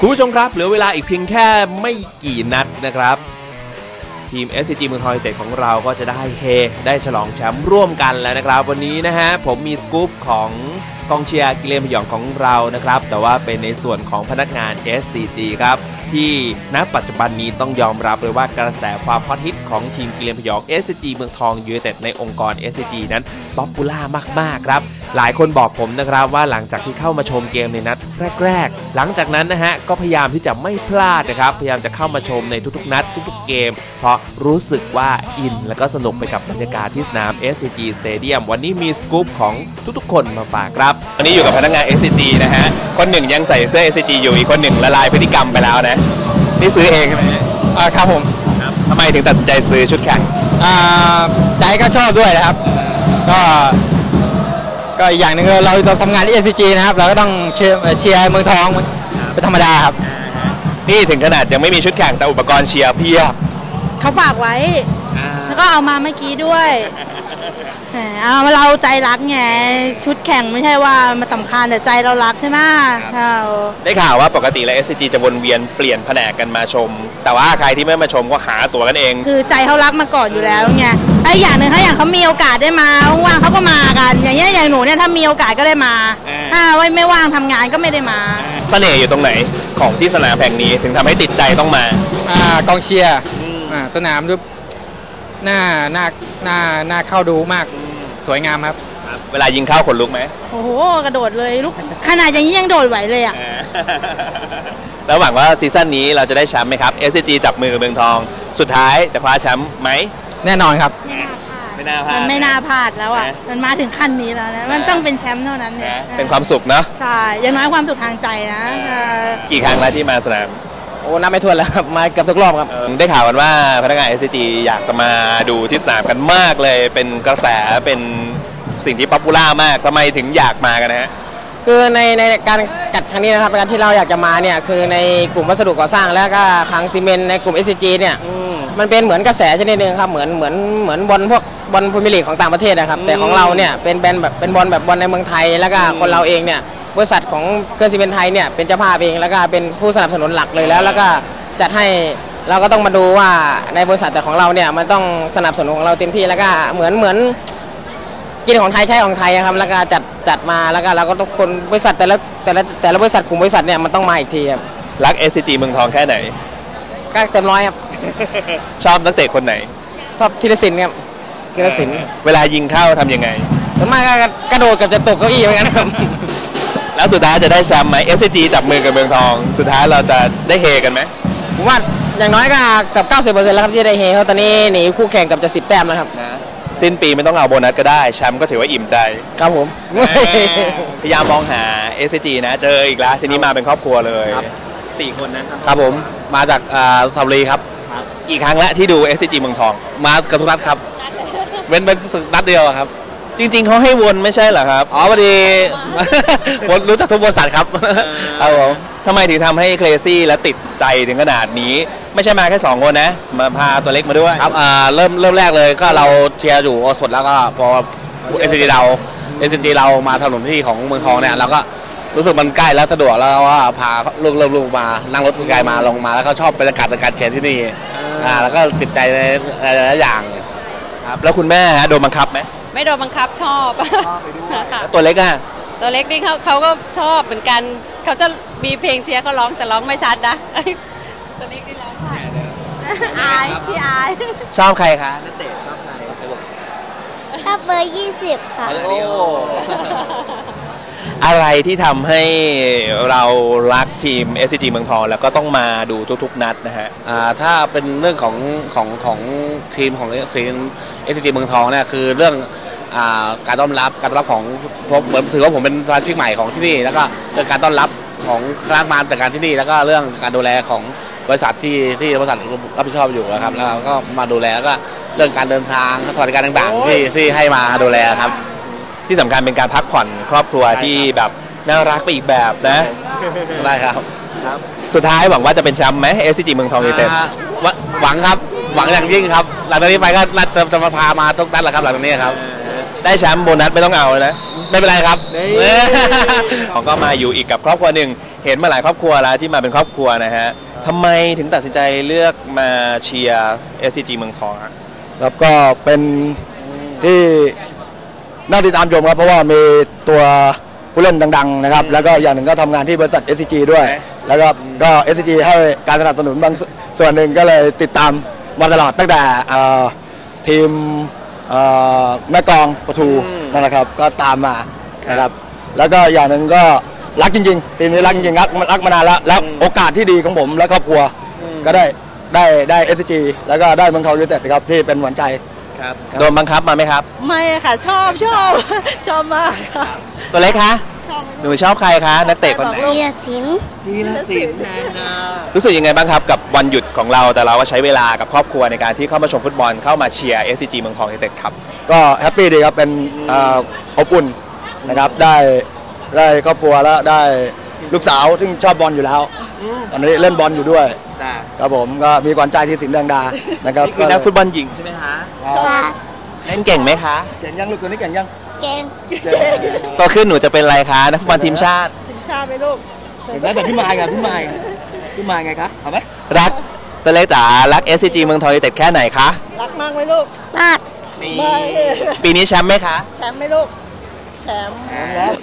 คุณผู้ชมครับ เหลือเวลาอีกเพียงแค่ไม่กี่นัดนะครับ ทีม SCG เมืองทองยูไนเต็ดของเราก็จะได้เฮได้ฉลองแชมป์ร่วมกันแล้วนะครับ วันนี้นะฮะผมมีสกู๊ปของกองเชียร์กิเลนพยองของเรานะครับ แต่ว่าเป็นในส่วนของพนักงาน SCG ครับ ที่ณปัจจุบันนี้ต้องยอมรับเลยว่ากระแสความฮอตฮิตของทีมกิเลนพยอง SCG เมืองทองยูไนเต็ดในองค์กร SCG นั้นป๊อปปูล่ามาก ๆ ครับ หลายคนบอกผมนะครับว่าหลังจากที่เข้ามาชมเกมในนัดแรก ๆ หลังจากนั้นนะฮะ ก็พยายามที่จะไม่พลาดนะครับ พยายามจะเข้ามาชมในทุกๆ นัด ทุกๆ เกม เพราะรู้สึกว่าอิน และก็สนุกไปกับบรรยากาศที่สนาม SCG Stadium วันนี้มีสกู๊ปของทุกๆ คนมาฝากครับวันนี้อยู่กับพนักงาน SCG นะฮะคนหนึ่งยังใส่เสื้อ SCG อยู่อีกคนหนึ่งละลายพฤติกรรมไปแล้วนะนี่ซื้อเองใช่ไหมอ่าครับผมทำไมถึงตัดสินใจซื้อชุดแข่งอ่าใจก็ชอบด้วยนะครับ ก็ก็อีกอย่างหนึ่งคือเราเราทำงานที่ SCG นะครับ เราก็ต้องเชียร์เชียร์เมืองทองเป็นธรรมดาครับ นี่ถึงขนาดยังไม่มีชุดแข่งแต่อุปกรณ์เชียร์เพียบเขาฝากไว้ แล้วก็เอามาเมื่อกี้ด้วยแหม เอาเราใจรักไง ชุดแข่งไม่ใช่ว่ามันสำคัญแต่ใจเรารักใช่ไหมเอาได้ข่าวว่าปกติแล้ว SCG จะวนเวียนเปลี่ยนแผนกกันมาชม แต่ว่าใครที่ไม่มาชมก็หาตั๋วกันเอง คือใจเขารักมาก่อนอยู่แล้วไงแล้วอีกอย่างหนึ่งถ้าอย่างเขามีโอกาสได้มาว่างๆเขาก็มากัน อย่างเงี้ยอย่างหนูเนี่ยถ้ามีโอกาสก็ได้มา ถ้าไว้ไม่ว่างทำงานก็ไม่ได้มา เสน่ห์อยู่ตรงไหนของที่สนามแห่งนี้ถึงทำให้ติดใจต้องมาอ่ากองเชียร์อ่าสนามดูหน้าหน้าหน้าหน้าเข้าดูมาก สวยงามครับ เวลายิงเข้าขนลุกไหมโอ้โหกระโดดเลยลูกขนาดอย่างนี้ยังโดดไหวเลยอะ แล้วหวังว่าซีซั่นนี้เราจะได้แชมป์ไหมครับ SCG จับมือกับเมืองทอง สุดท้ายจะคว้าแชมป์ไหม แน่นอนครับ ไม่น่าพลาดมันไม่น่าพลาดแล้วอะ นะ มันมาถึงขั้นนี้แล้วนะ มันต้องเป็นแชมป์เท่านั้นเนี่ยนะเป็นความสุขเนาะ ใช่ อย่างน้อยความสุขทางใจนะเออกี่ครั้งแล้วที่มาสนาม โอ้นับไม่ถ้วนแล้วครับ มาเกือบทุกรอบครับเออได้ข่าวกันว่าพนักงาน SCG อยากจะมาดูที่สนามกันมากเลย เป็นกระแสเป็นสิ่งที่ป๊อปปูล่ามากทำไมถึงอยากมากันนะฮะ คือในในการจัดครั้งนี้นะครับการที่เราอยากจะมาเนี่ยคือในกลุ่มวัสดุก่อสร้างแล้วก็คลังซีเมนต์ในกลุ่ม SCG เนี่ยมันเป็นเหมือนกระแสชนิดหนึ่งครับเหมือนเหมือนเหมือนบอลพวกบอลพรีเมียร์ลีกของต่างประเทศนะครับ แต่ของเราเนี่ยเป็นแบรนด์แบบเป็นบอลแบบบอลในเมืองไทย แล้วก็คนเราเองเนี่ย บริษัทของเครือซีเมนต์ไทยเนี่ยเป็นเจ้าภาพเองแล้วก็เป็นผู้สนับสนุนหลักเลยแล้ว แล้วก็จัดให้เราก็ต้องมาดูว่าในบริษัทแต่ของเราเนี่ยมันต้องสนับสนุนของเราเต็มที่แล้วก็เหมือนเหมือนกินของไทยใช้ของไทยครับแล้วก็จัดจัดมาแล้วก็เราก็ต้องคนบริษัทแต่ละแต่ละแต่ละบริษัทกลุ่มบริษัทเนี่ยมันต้องมาอีกทีครับรัก SCG เมืองทองแค่ไหนก็เต็มร้อยครับ ชอบนักเตะคนไหนชอบธีรศิลป์ครับธีรศิลป์เวลายิงเข้าทำยังไงส่วนมากก็กระโดดกับจะตกเก้าอี้เหมือนกันครับ แล้วสุดท้ายจะได้แชมป์ไหม SCG จับมือกับเมืองทอง สุดท้ายเราจะได้เฮกันไหมผมว่าอย่างน้อยก็เกับ 90%แล้วครับที่ได้เฮเพราะตอนนี้หนีคู่แข่งเกับจะ 10 แต้มแล้วครับสิ้นปีไม่ต้องเอาโบนัสก็ได้แชมป์ก็ถือว่าอิ่มใจ ครับผม พยายามมองหา SCG นะ เจออีกแล้ว ทีนี้มาเป็นครอบครัวเลยครับ สี่คนนะครับผมมาจากอ่าสระบุรีครับ กี่ครั้งแล้วที่ดู SCG เมืองทอง มากับทุกนัดครับ เว้นเป็นสึกนัดเดียวอะครับ จริง ๆเขาให้วนไม่ใช่เหรอครับอ๋อพอดี ผมรู้จักทุกบริษัทครับครับผมทำไมถึงทำให้เคลซี่และติดใจถึงขนาดนี้ ไม่ใช่มาแค่ 2 คนนะ มาพาตัวเล็กมาด้วยครับอ่าเริ่มเริ่มแรกเลยก็เราเชียร์อยู่โอสดแล้วก็พอเอสจีเราเอสจีเรามาถนนที่ของเมืองทองเนี่ยเราก็รู้สึกมันใกล้แล้วสะดวกแล้วว่าพาลูกเริ่มลูกมานั่งรถไกลมาลงมา แล้วก็ชอบบรรยากาศในการเชียร์ที่นี่อ่าแล้วก็ติดใจในหลายๆอย่างครับแล้วคุณแม่ฮะโดนบังคับไหม ไม่โดนบังคับชอบค่ะแล้วตัวเล็กอะตัวเล็กนี่เขาเขาก็ชอบเหมือนกัน เขาจะมีเพลงเชียร์เขาร้องแต่ร้องไม่ชัดนะตัวเล็กนี่ร้องค่ะอายพี่อายชอบใครคะนักเตะชอบใครชอบเบอร์20ค่ะอะไรที่ทำให้เรารักทีม SCG เมืองทองแล้วก็ต้องมาดูทุกๆนัดนะฮะอ่าถ้าเป็นเรื่องของของของทีมของทีมเอสจีเมืองทองเนี่ยคือเรื่องอ่า การต้อนรับการต้อนรับของผมเหมือนถือว่าผมเป็นสมาชิกใหม่ของที่นี่ แล้วก็เรื่องการต้อนรับของคณะกรรมการจัดการที่นี่ แล้วก็เรื่องการดูแลของบริษัทที่ที่บริษัทรับผิดชอบอยู่นะครับแล้วเราก็มาดูแลแล้วก็เรื่องการเดินทางสวัสดิการต่างๆ ที่ที่ให้มาดูแลครับ ที่สำคัญเป็นการพักผ่อนครอบครัวที่แบบน่ารักไปอีกแบบนะ ได้ครับ สุดท้ายหวังว่าจะเป็นแชมป์ไหม SCG เมืองทองยูไนเต็ด อ่าหวังหวังครับ หวังอย่างยิ่งครับ หลังจากนี้ไปก็น่าจะจะมาพามาทุกนัดแหละครับหลังจากนี้ครับ ได้แชมป์โบนัสไม่ต้องเอานะ ไม่เป็นไรครับเขาก็มาอยู่อีกกับครอบครัวหนึ่งเฮเห็นมาหลายครอบครัวแล้วที่มาเป็นครอบครัวนะฮะทำไมถึงตัดสินใจเลือกมาเชียร์ SCG เมืองทองอะครับก็เป็นที่น่าติดตามชมครับ เพราะว่ามีตัวผู้เล่นดัง ๆ นะครับ แล้วก็อย่างหนึ่งก็ทำงานที่บริษัท SCG ด้วย แล้วก็ก็ SCG ให้การสนับสนุนบางสส่วนหนึ่งก็เลยติดตามมาตลอดตั้งแต่เอ่อทีม เอ่อแม่กลองประทูนั่นแหละครับ ก็ตามมานะครับ แล้วก็อย่างหนึ่งก็รักจริงๆ ทีมนี้รักจริงๆรักรักมานานแล้วแล้วโอกาสที่ดีของผมและครอบครัว ก็ได้ได้ได้ SCG แล้วก็ได้เมืองทองยูไนเต็ดครับที่เป็นหวานใจ ครับ โดนบังคับมาไหมครับ ไม่ค่ะ ชอบชอบ ชอบมากค่ะ ตัวเล็กคะ หนูชอบใครคะนักเตะคนไหนเทียสินทีละสินรู้สึกยังไงบ้างครับกับวันหยุดของเราแต่เราก็ใช้เวลากับครอบครัวในการที่เข้ามาชมฟุตบอลเข้ามาเชียร์ SCG เมืองทองยูไนเต็ดครับก็แฮปปี้ดีครับเป็นเอ่ออบอุ่นนะครับได้ได้ครอบครัวแล้วได้ลูกสาวซึ่งชอบบอลอยู่แล้วตอนนี้เล่นบอลอยู่ด้วยจ้าครับผมก็มีขวัญใจที่สินแดงดานะครับนี่คือนักฟุตบอลหญิงใช่ไหมคะค่ะเล่นเก่งไหมคะเก่งยังลูกตัวนี้เก่งยัง เก่งโตขึ้นหนูจะเป็นอะไรคะนักฟุตบอลทีมชาติ ถึงชาไหมลูกเห็นไหมแบบพี่มายไงพี่มายไงพี่มายไงคะเอาไหมรักตัวเล็กจ๋ารัก SCG เมืองทองยูไนเต็ดแค่ไหนคะรักมากไหมลูก มากไม่ ปีนี้แชมป์ไหมคะ แชมป์ไหมลูก แชมป์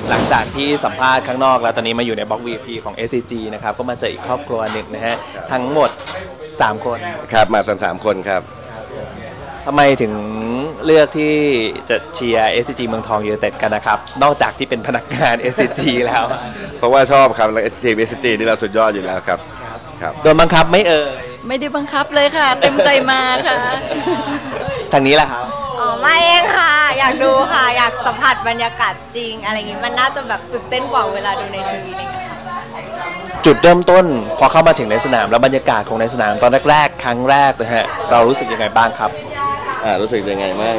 หลังจากที่สัมภาษณ์ข้างนอกแล้วตอนนี้มาอยู่ในบล็อก VIP ของ SCG นะครับ ก็มาเจออีกครอบครัวหนึ่งนะฮะ ทั้งหมด 3 คนครับมาสามสามคนครับทำไมถึง เลือกที่จะเชียร์ SCG เมืองทองยูไนเต็ดกันนะครับ นอกจากที่เป็นพนักงาน SCG แล้วเพราะว่าชอบครับแล้วเอสทีเอสจีนี่เราสุดยอดอยู่แล้วครับครับโดนบังคับไหม่เอ่ยไม่ได้บังคับเลยค่ะ เต็มใจมาค่ะ ทางนี้แหละครับอ๋อมาเองค่ะ อยากดูค่ะ อยากสัมผัสบรรยากาศจริง อะไรอย่างงี้มันน่าจะแบบตื่นเต้นกว่าเวลาดูในทีวีอะไรอย่างเงี้ยค่ะจุดเริ่มต้นพอเข้ามาถึงในสนามแล้วบรรยากาศของในสนามตอนแรกๆ ครั้งแรกนะฮะเรารู้สึกยังไงบ้างครับ อ่ารู้สึกยังไงบ้าง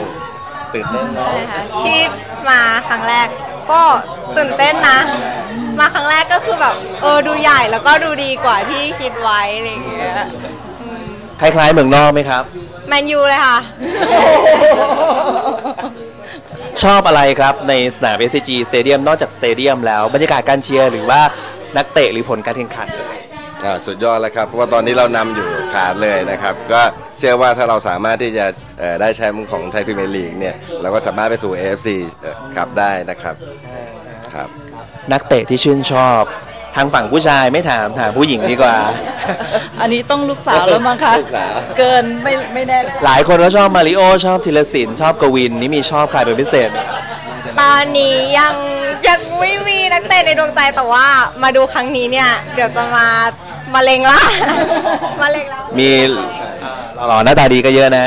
ตื่นเต้นไหมใช่ค่ะที่มาครั้งแรกก็ตื่นเต้นนะ มาครั้งแรกก็คือแบบเออดูใหญ่แล้วก็ดูดีกว่าที่คิดไว้อะไรอย่างเงี้ยคล้ายๆเมืองนอกไหมครับ แมนยูเลยค่ะ ชอบอะไรครับในสนาม SCG Stadium นอกจากสเตเดียมแล้ว บรรยากาศการเชียร์หรือว่านักเตะหรือผลการแข่งขัน อ่าสุดยอดแล้วครับ เพราะว่าตอนนี้เรานำอยู่ ขาดเลยนะครับ ก็เชื่อว่าถ้าเราสามารถที่จะเอ่อได้แชมป์ของไทยพรีเมียร์ลีกเนี่ยเราก็สามารถไปสู่ AFC เอ่อครับได้นะครับครับนักเตะที่ชื่นชอบทางฝั่งผู้ชายไม่ถามถามผู้หญิงดีกว่า อันนี้ต้องลูกสาวแล้วมั้งคะลูกสาวเกินไม่ไม่แน่ หลายคนก็ชอบมาริโอชอบธีรศิลป์ชอบกวิน นี่มีชอบใครเป็นพิเศษไหมตอนนี้ยังยังไม่มีนักเตะในดวงใจแต่ว่ามาดูครั้งนี้เนี่ย เดี๋ยวจะมา มาเลงละมาเลงแล้ว มีหล่อๆหน้าตาดีก็เยอะนะ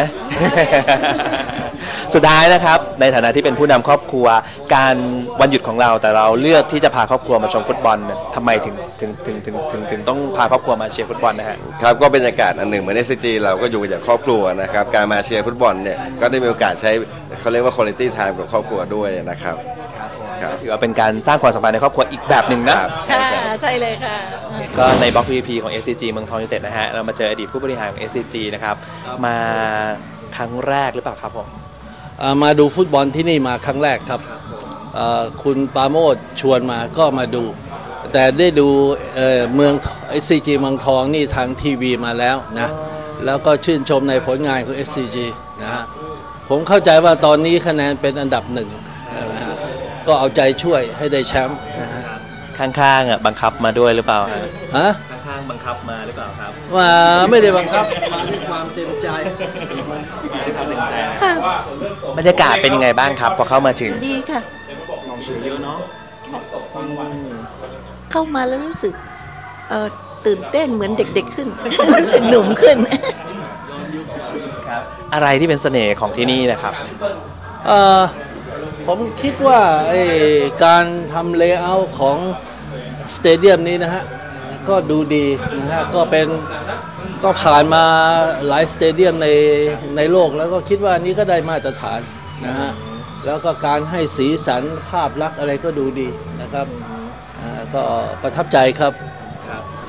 สุดท้ายนะครับ ในฐานะที่เป็นผู้นำครอบครัว การวันหยุดของเราแต่เราเลือกที่จะพาครอบครัวมาชมฟุตบอลเนี่ยทำไมถึงถึงถึงถึงถึงถึงต้องพาครอบครัวมาเชียร์ฟุตบอลนะฮะครับก็บรรยากาศอันหนึ่งเหมือนเอสจีเราก็อยู่กับจากครอบครัวนะครับ การมาเชียร์ฟุตบอลเนี่ยก็ได้มีโอกาสใช้เขาเรียกว่าคุณ i t y time กับครอบครัวด้วยนะครับ ครับถือว่าเป็นการสร้างความสัมพันธ์ในครอบครัวอีกแบบหนึ่งนะครับค่ะใช่เลยค่ะ ก็ในบล็อก VP ของ SCG เมืองทองยูไนเต็ดนะฮะ เรามาเจออดีตผู้บริหารของ SCG นะครับ มาครั้งแรกหรือเปล่าครับผมอ่ามาดูฟุตบอลที่นี่มาครั้งแรกครับเอ่อคุณปราโมดชวนมาก็มาดู แต่ได้ดูเอ่อเมืองไอซีจีเมืองทองนี่ทางทีวีมาแล้วนะ แล้วก็ชื่นชมในผลงานของ SCG นะฮะ ผมเข้าใจว่าตอนนี้คะแนนเป็นอันดับหนึ่งนะฮะ ก็เอาใจช่วยให้ได้แชมป์นะฮะข้างๆอะบังคับมาด้วยหรือเปล่าฮะฮะข้างๆบังคับมาหรือเปล่าครับมาไม่ได้บังคับมาด้วยความเต็มใจบรรยากาศเป็นยังไงบ้างครับพอเข้ามาถึงดีค่ะกองเชียร์เยอะเนาะเข้ามาแล้วรู้สึกเอ่อตื่นเต้นเหมือนเด็ก ๆ ขึ้นรู้สึกหนุ่มขึ้น อะไรที่เป็นเสน่ห์ของที่นี่นะครับเอ่อ ผมคิดว่าการทำเลเยอร์ของสเตเดียมนี้นะฮะ ก็ดูดีนะฮะ ก็เป็นก็ผ่านมาหลายสเตเดียมในในโลกแล้วก็คิดว่านี้ก็ได้มาตรฐานนะฮะ แล้วก็การให้สีสันภาพลักษณ์อะไรก็ดูดีนะครับก็ประทับใจครับ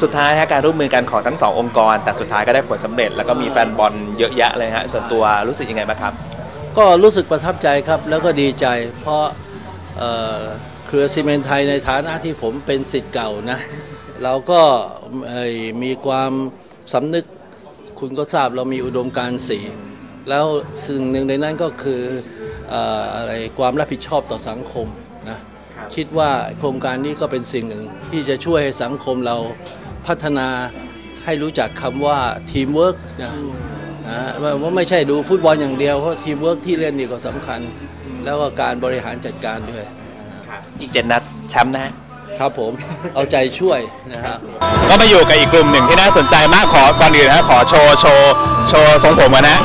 สุดท้ายฮะการร่วมมือกันของทั้งสององค์กร แต่สุดท้ายก็ได้ผลสำเร็จ แล้วก็มีแฟนบอลเยอะแยะเลยฮะส่วนตัวรู้สึกยังไงบ้างครับ ก็รู้สึกประทับใจครับแล้วก็ดีใจ เพราะเครือซีเมนไทยในฐานะที่ผมเป็นสิทธิ์เก่านะ เราก็มีความสำนึกคุณก็ทราบเรามีอุดมการณ์สี แล้วสิ่งหนึ่งในนั้นก็คือเอ่ออะไรความรับผิดชอบต่อสังคมนะคิดว่าโครงการนี้ก็เป็นสิ่งหนึ่ง ที่จะช่วยให้สังคมเราพัฒนาให้รู้จักคำว่าทีมเวิร์กนะ นะว่าว่าไม่ใช่ดูฟุตบอลอย่างเดียวเพราะทีมเวิร์กที่เล่นนี่ก็สำคัญ แล้วก็การบริหารจัดการด้วยอีกเจ็ดนัดแชมป์นะฮะครับผมเอาใจช่วยนะครับก็มาอยู่กับอีกกลุ่มหนึ่งที่น่าสนใจมากขอก่อนอื่นนะขอโชว์โชว์โชว์ทรงผมกันนะ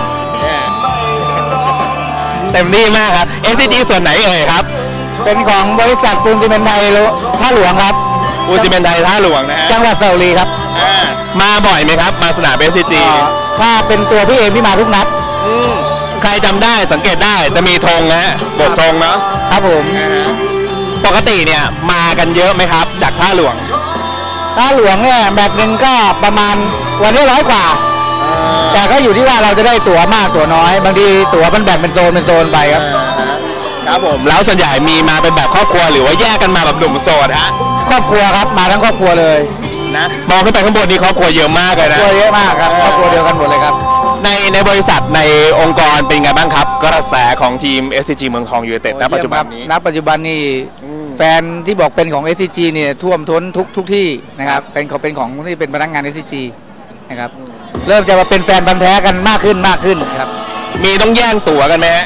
เต็มที่มากครับ SCG ส่วนไหนเอ่ยครับ เป็นของบริษัทปูนซีเมนต์ไทยท่าหลวงครับปูนซีเมนต์ไทยท่าหลวงนะฮะจังหวัดสระบุรีครับอ่ามาบ่อยไหมครับ มาสนาม SCG ถ้าเป็นตัวพี่เองพี่มาทุกนัดใครจำได้สังเกตได้จะมีธงนะฮะบทธงเนาะครับผมปกติเนี่ยมากันเยอะไหมครับ จากท่าหลวงท่าหลวงเนี่ยแบบหนึ่งก็ประมาณวันนี้ร้อยกว่า แต่ก็อยู่ที่ว่าเราจะได้ตั๋วมากตั๋วน้อย บางทีตั๋วมันแบ่งเป็นโซนเป็นโซนไปครับ ครับผมแล้วส่วนใหญ่มีมาเป็นแบบครอบครัวหรือว่าแยกกันมาแบบหนุ่มโสดฮะครอบครัวครับมาทั้งครอบครัวเลย นะมองขึ้นไปข้างบนนี่ครอบครัวเยอะมากเลยครอนะบครัวเยอะมากครับครอบครัวเดียวกันหมดเลยครับ ในในบริษัทในองค์กรเป็นไงบ้างครับ กระแสของทีม SCG เมืองทองยูไนเต็ดณปัจจุบันนี้ ณปัจจุบันนี่แฟนที่บอกเป็นของ SCG เนี่ยท่วมท้นทุกทุกที่นะครับเป็นเขาเป็นของที่เป็นพนักงาน SCG นะครับเริ่มจะมาเป็นแฟนพันธ์แท้กันมากขึ้นมากขึ้นครับมีต้องแย่งตั๋วกันไหมฮะ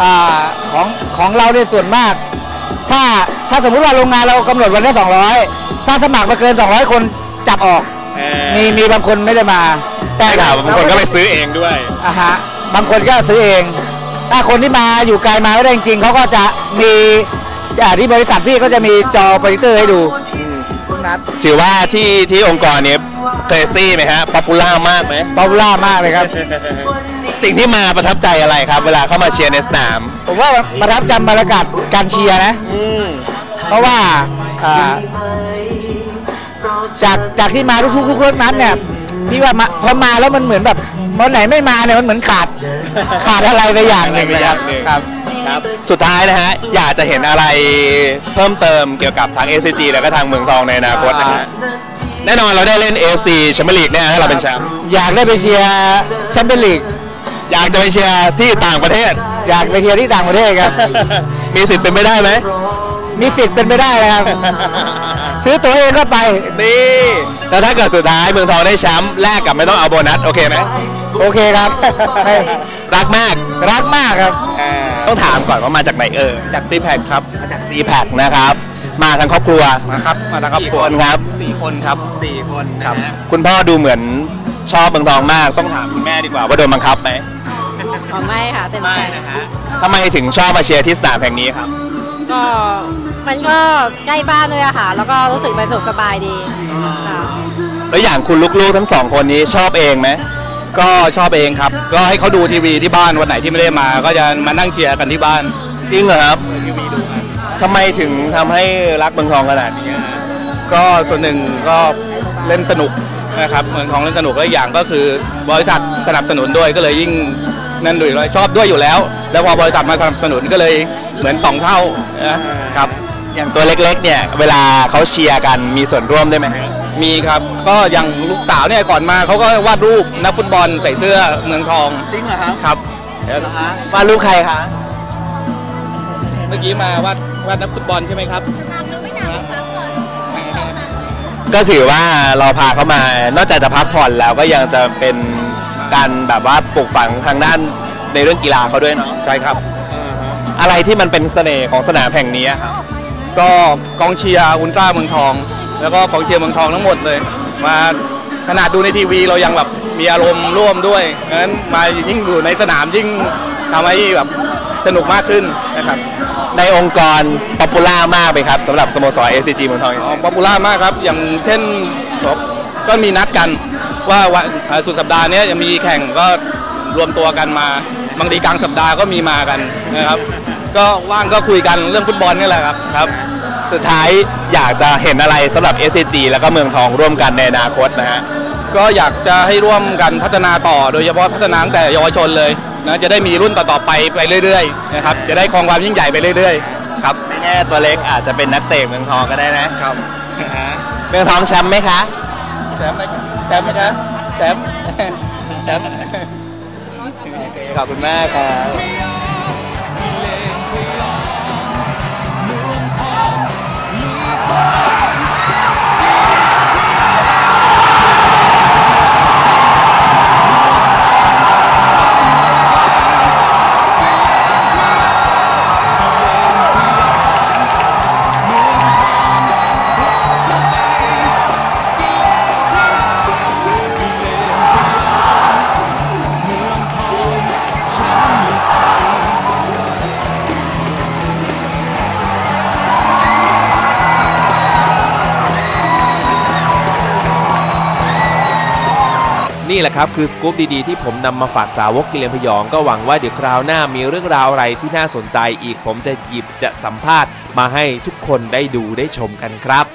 อ่าของของเราเนี่ยส่วนมาก ถ้าถ้าสมมุติว่าโรงงานเรากำหนดวันละ200 ถ้าสมัครมาเกิน 200 คนจับออกมีมีบางคนไม่ได้มาแต่ข่าวบางคนก็ไปซื้อเองด้วย อะฮะบางคนก็ซื้อเอง ถ้าคนที่มาอยู่ไกลมาไม่ได้จริงๆเขาก็จะมีอ่าที่บริษัทพี่ก็จะมีจอโปรเจคเตอร์ให้ดูทุกนัดถือว่าที่ที่องค์กรนี้เครซี่ไหมฮะป๊อปปูล่ามากไหม ป๊อปปูล่ามากเลยครับ สิ่งที่มาประทับใจอะไรครับ เวลาเข้ามาเชียร์ในสนาม ผมว่าประทับใจบรรยากาศการเชียร์นะ เพราะว่าอ่า จากจากที่มาทุกๆทุกๆนัดเนี่ยพี่ว่ามาพอมาแล้วมันเหมือนแบบวันไหนไม่มาเนี่ยมันเหมือนขาด ขาดอะไรไปอย่างหนึ่งเลยครับครับ ครับ สุดท้ายนะฮะ อยากจะเห็นอะไรเพิ่มเติมเกี่ยวกับทาง SCG แล้วก็ทางเมืองทองในอนาคตนะฮะ แน่นอนเราได้เล่น AFC แชมเปี้ยนลีกเนี่ยถ้าเราเป็นแชมป์ อยากได้ไปเชียร์แชมเปี้ยนลีก อยากจะไปเชียร์ที่ต่างประเทศ อยากไปเชียร์ที่ต่างประเทศครับ มีสิทธิ์เป็นไปได้ไหม มีสิทธิ์เป็นไปได้นะครับ ซื้อตั๋วเองก็ไป นี่ แล้วถ้าเกิดสุดท้ายเมืองทองได้แชมป์แลกกับไม่ต้องเอาโบนัส โอเคไหม โอเคครับ รักมาก รักมากครับ ต้องถามก่อนว่ามาจากไหนเออ จากซีแพคครับ มาจากซีแพคนะครับ มาทั้งครอบครัว มาครับ มาทางครอบครัวกี่คนครับสี่คนครับสี่คนครับ คุณพ่อดูเหมือนชอบเมืองทองมาก ต้องถามคุณแม่ดีกว่าว่าโดนบังคับไหมอ๋อไม่ค่ะเต็มใจทำไมถึงชอบมาเชียร์ที่สนามแห่งนี้ครับ ก็มันก็ใกล้บ้านด้วยอะค่ะ แล้วก็รู้สึกไปสุขสบายดีค่ะแล้วอย่างคุณลูกๆทั้งสองคนนี้ชอบเองไหมก็ชอบเองครับ ก็ให้เขาดูทีวีที่บ้านวันไหนที่ไม่ได้มา ก็จะมานั่งเชียร์กันที่บ้าน จริงเหรอครับทำไมถึงทำให้รักเมืองทองขนาดนี้ฮะก็ส่วนหนึ่งก็เล่นสนุกนะครับเมืองทองเล่นสนุกแล้วอย่างก็คือบริษัทสนับสนุนด้วยก็เลยยิ่งนั่นด้วยชอบด้วยอยู่แล้ว แล้วพอบริษัทมาสนับสนุนก็เลย เหมือนสองเท่านะครับอย่างตัวเล็กๆเนี่ยเวลาเขาเชียร์กันมีส่วนร่วมได้ไหมฮะมีครับ ก็อย่างลูกสาวเนี่ยก่อนมาเขาก็วาดรูปนักฟุตบอลใส่เสื้อเมืองทองจริงเหรอครับครับวาดรูปใครคะเมื่อกี้มาวาดวาดนักฟุตบอลใช่ไหมครับก็ถือว่าเราพาเขามา นอกจากจะพักผ่อนแล้วก็ยังจะเป็นการแบบว่าปลูกฝังทางด้านในเรื่องกีฬาเขาด้วยเนาะใช่ครับ อะไรที่มันเป็นเสน่ห์ของสนามแห่งนี้ครับก็กองเชียร์อุลตร้าเมืองทอง แล้วก็กองเชียร์เมืองทองทั้งหมดเลย มาขนาดดูในทีวีเรายังแบบมีอารมณ์ร่วมด้วยงั้นมายิ่งอยู่ในสนามยิ่งทำให้แบบสนุกมากขึ้นนะครับในองค์กรป๊อปปูล่ามากไปครับสำหรับสโมสร SCG เมืองทองป๊อปปูล่ามากครับ อย่างเช่นก็มีนัดกันว่าวันเอ่อสุดสัปดาห์เนี้ยจะมีแข่งก็รวมตัวกันมา บางทีกลางสัปดาห์ก็มีมากันนะครับ ก็ว่างก็คุยกันเรื่องฟุตบอลนี่แหละครับครับ สุดท้ายอยากจะเห็นอะไรสำหรับ SCG แล้วก็เมืองทองร่วมกันในอนาคตนะฮะก็อยากจะให้ร่วมกันพัฒนาต่อโดยเฉพาะพัฒนาตั้งแต่เยาวชนเลยนะจะได้มีรุ่นต่อๆไปไปเรื่อยๆนะครับจะได้ครองความยิ่งใหญ่ไปเรื่อยๆครับไม่แน่ตัวเล็กอาจจะเป็นนักเตะเมืองทองก็ได้นะครับคเมืองทองแชมป์ไหมคะแชมป์ไหมแชมป์ไหมคะแชมป์แชมป์ขอบคุณมากครับ นี่แหละครับคือสกู๊ปดีๆที่ผมนำมาฝากสาวกกิเลนพยองก็หวังว่าเดี๋ยวคราวหน้ามีเรื่องราวอะไรที่น่าสนใจอีกผมจะหยิบจะสัมภาษณ์มาให้ทุกคนได้ดูได้ชมกันครับ